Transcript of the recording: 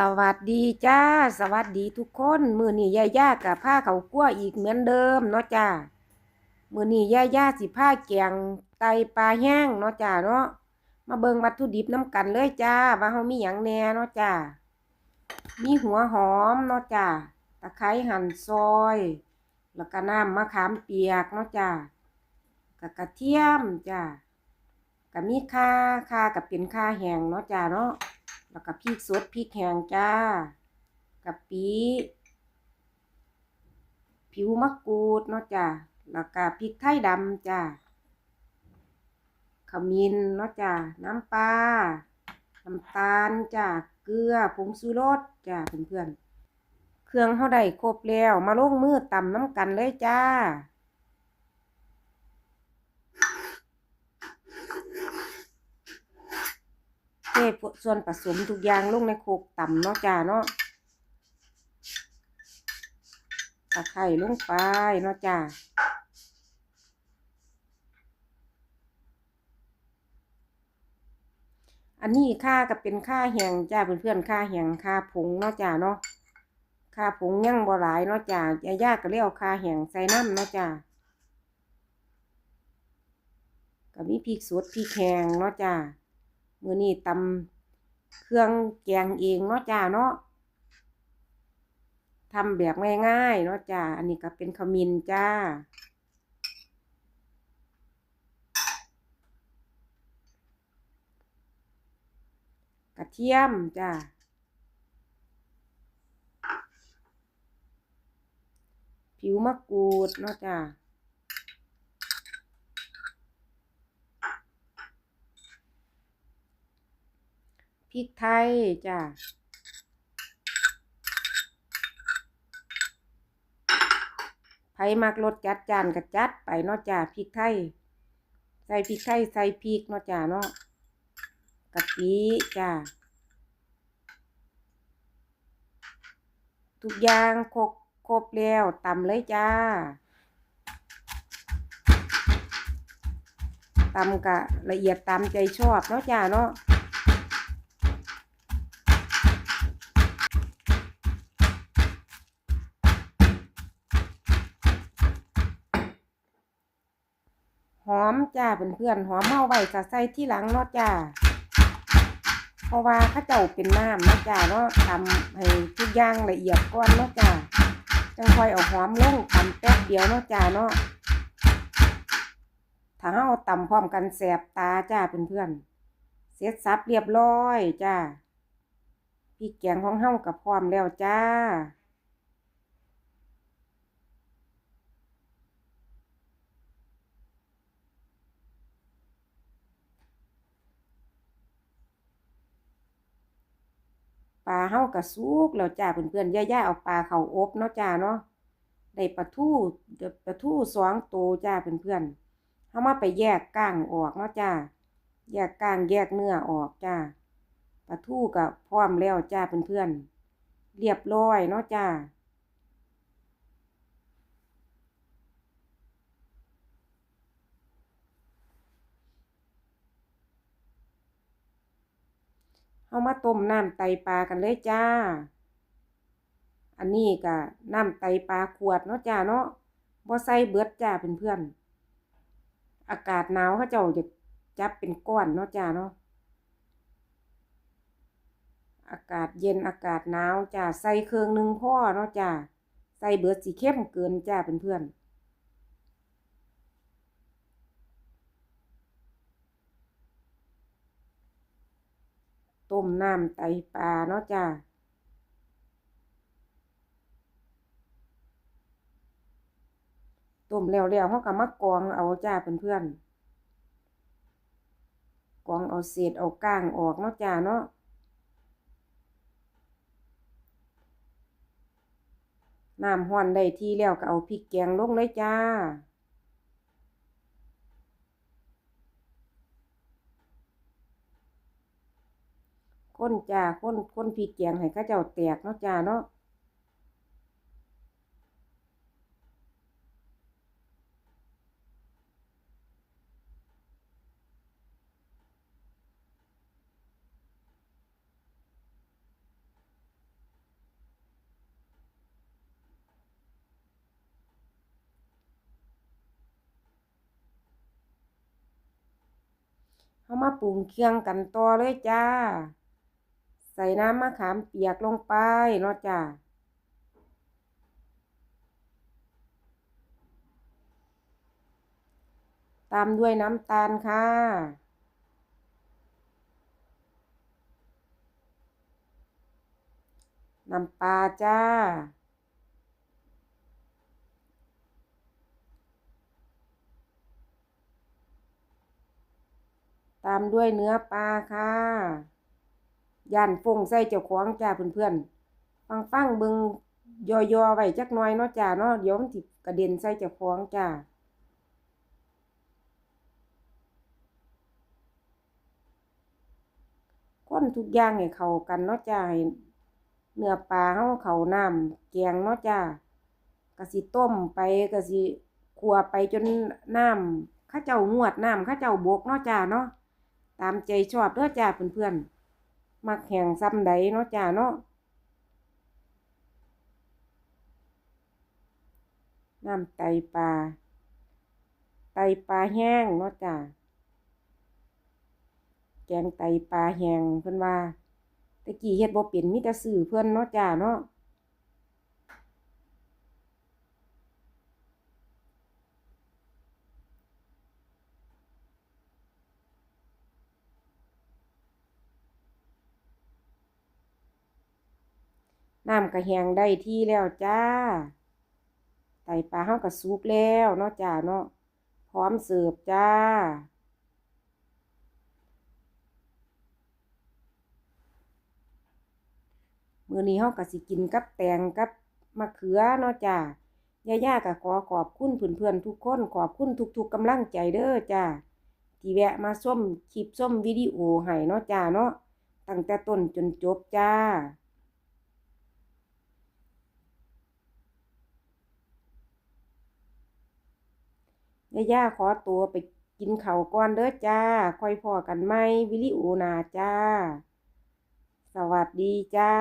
สวัสดีจ้า สวัสดีทุกคนมือนี้ย่าย่ากับผ้าเขาวกั้วอีกเหมือนเดิมเนาะจ้ามือนี้ย่าย่าสิผ้าแกงไตปลาแห้งเนาะจ้าเนาะมาเบิงวัตถุดิบน้ำกันเลยจ้า ว่าเฮามีหยังแน่เนาะจ้ามีหัวหอมเนาะจ้าตะไคร้หั่นซอย แล้วก็น้ำมะขามเปียกเนาะจ้ากับกระเทียมจ้าก็มีข่าข่ากับเป็นข่าแห้งเนาะจ้าเนาะ แล้วก็พริกสดพริกแห้งจ้ากะปิผิวมะกรูดเนาะจ้าแล้วก็พริกไทยดำจ้าขมิ้นเนาะจ้าน้ำปลาน้ำตาลจ้าเกลือผงชูรสจ้าเพื่อนๆเครื่องเฮาได้ครบแล้วมาลงมือตำน้ำกันเลยจ้า ทส่วนผสมทุกอย่างลงในโคกต่ำเนาะจ้าเนาะตะไคร้ลงไปเนาะจ้าอันนี้ค่าก็เป็นค่าแหงจ้าเพื่อนๆค่าแหงค่าผงเนาะจ้าเนาะค่าผงยังบ่หลายเนาะจ้ายายาก็เรียกค่าแหงใส่น้ำเนาะจ้าก็มีพริกสดพริกแหงเนาะจ้า มื้อนี้ตำเครื่องแกงเองเนาะจ้าเนาะทำแบบง่ายๆเนาะจ้า อันนี้ก็เป็นขมิ้นจ้า กระเทียมจ้า ผิวมะกรูดเนาะจ้า ริกไทยจ้าไผมักรสจัดจานก็จัดไปเนาะจ้าพริกไทย ใส่พริกไทยใส่พริกเนาะจ้าเนาะกะปิจ้าทุกอย่างครบครบแล้วตำเลยจ้าตำกะละเอียดตามใจชอบเนาะจ้าเนาะ อมจ้าเพื่อนๆหอมเมาไว้ก็ใส่ที่หลังเนาะจ้าเพราะว่าข้าเจ้าเป็นน้ำเนาะจ้าเนาะทำให้ทุกอย่างละเอียดก่อนเนาะจ้าจังค่อยเอาหอมลงตำแป๊บเดียวเนาะจ้าเนาะถ้าเราตำพร้อมกันแสบตาจ้าเพื่อนๆเสร็จสับเรียบร้อยจ้าพริกแกงของเฮากับพร้อมแล้วจ้า ปลาเฮากระสุกแล้วจ้าเพื่อนๆย่าๆเอาปลาเขาอบเนาะจ้าเนาะได้ปลาทูปลาทูสองตัวจ้าเพื่อนๆเฮามาไปแยกก้างออกเนาะจ้าแยกก้างแยกเนื้อออกจ้าปลาทูกับพร้อมแล้วจ้าเพื่อนๆเรียบร้อยเนาะจ้า เฮามาต้มน้ำไตปลากันเลยจ้า อันนี้ก็น้ำไตปลาขวดเนาะจ้าเนาะบ่ใส่เบิดจ้าเพื่อนๆอนอากาศหนาวเขาเจ้าจะจับเป็นก้อนเนาะจ้าเนาะอากาศเย็นอากาศหนาวจ้าใส่เครื่องหนึ่งพ่อเนาะจ้าใส่เบิดสีเข้มเกินจ้าเพื่อนๆ ต้มน้ำไตปลาเนาะจ้าต้มแล้วแล้วเขาก็มากองเอาจ้าเพื่อนๆกองเอาเศษเอาก้างออกเนาะจ้าเนาะน้ำห้อนได้ที่แล้วก็เอาพริกแกงลงเลยจ้า ค้นจ้าค้นค้นพีเกียงให้ข้าเจ้าแตกเนาะจ้าเนาะเขามาปรุงเคียงกันต่อเลยจ้า ใส่น้ำมะขามเปียกลงไปเนาะจ้าตามด้วยน้ำตาลค่ะ น้ำปลาจ้า ตามด้วยเนื้อปลาค่ะ ย่านฟงใส่เจ้าของจ้าเพื่อนๆฟังฟังเบิงยอยอไว้จักน่อยเนาะจ้าเนาะเดี๋ยวมันสิกระเด็นใส่เจ้าของจ้าคนทุกอย่างให้เข้ากันเนาะจ้าให้เนื้อปลาเฮาเข้าน้ำแกงเนาะจ้าก็สิต้มไปก็สิคั่วไปจนน้ำข้าเจ้างวดน้ำข้าเจ้าบกเนาะจ้าเนาะตามใจชอบเด้อจ้าเพื่อนๆ มักแห่งซ้ำใดเนาะจ้าเนาะน้ำไตปลา ไตปลาแห้งเนาะจ้าแกงไตปลาแห้งเพิ่นว่าตะกี้เฮ็ดบ่เป็นมีแต่ซื้อเพิ่นเนาะจ้าเนาะ น้ำก็แหงได้ที่แล้วจ้าไตปลาเฮาก็สุกแล้วเนาะจ้าเนาะพร้อมเสิร์ฟจ้า มื้อนี้เฮาก็สิกินกับแตงกับมะเขือเนาะจ้าย่าๆก็ขอขอบคุณเพื่อนๆทุกคนขอบคุณทุกๆกำลังใจเด้อจ้าที่แวะมาชมคลิปชมวิดีโอให้เนาะจ้าเนาะตั้งแต่ต้นจนจบจ้า ย่าขอตัวไปกินเข่าก่อนเด้อจ้า ค่อยพอกันไหมวิลิโอนาจ้า สวัสดีจ้า